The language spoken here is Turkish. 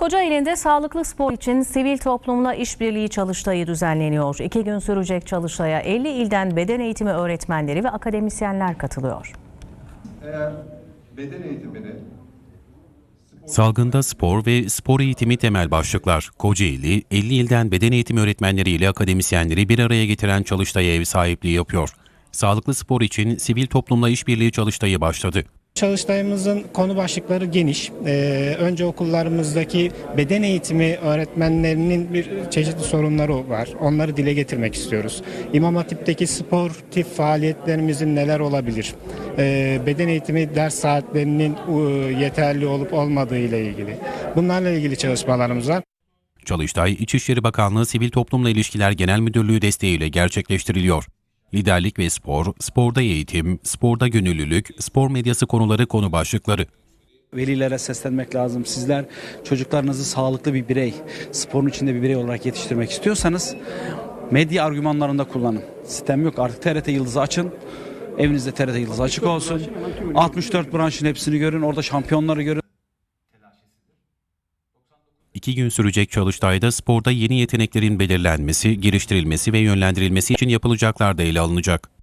Kocaeli'nde sağlıklı spor için sivil toplumla işbirliği çalıştayı düzenleniyor. İki gün sürecek çalıştaya 50 ilden beden eğitimi öğretmenleri ve akademisyenler katılıyor. Eğer beden eğitimini Salgında spor ve spor eğitimi temel başlıklar. Kocaeli, 50 ilden beden eğitimi öğretmenleri ile akademisyenleri bir araya getiren çalıştaya ev sahipliği yapıyor. Sağlıklı spor için sivil toplumla işbirliği çalıştayı başladı. Çalıştayımızın konu başlıkları geniş. Ee, önce okullarımızdaki beden eğitimi öğretmenlerinin bir çeşitli sorunları var. Onları dile getirmek istiyoruz. İmam Hatip'teki sportif faaliyetlerimizin neler olabilir? Ee, beden eğitimi ders saatlerinin e, yeterli olup olmadığı ile ilgili. Bunlarla ilgili çalışmalarımız var. Çalıştay, İçişleri Bakanlığı Sivil Toplumla İlişkiler Genel Müdürlüğü desteğiyle gerçekleştiriliyor. Liderlik ve spor, sporda eğitim, sporda gönüllülük, spor medyası konuları konu başlıkları. Velilere seslenmek lazım. Sizler çocuklarınızı sağlıklı bir birey, sporun içinde bir birey olarak yetiştirmek istiyorsanız medya argümanlarında kullanın. Sistem yok. Artık TRT Yıldız'ı açın. Evinizde TRT Yıldızı açık olsun. 64 branşın hepsini görün. Orada şampiyonları görün. İki gün sürecek çalıştayda sporda yeni yeteneklerin belirlenmesi, geliştirilmesi ve yönlendirilmesi için yapılacaklar da ele alınacak.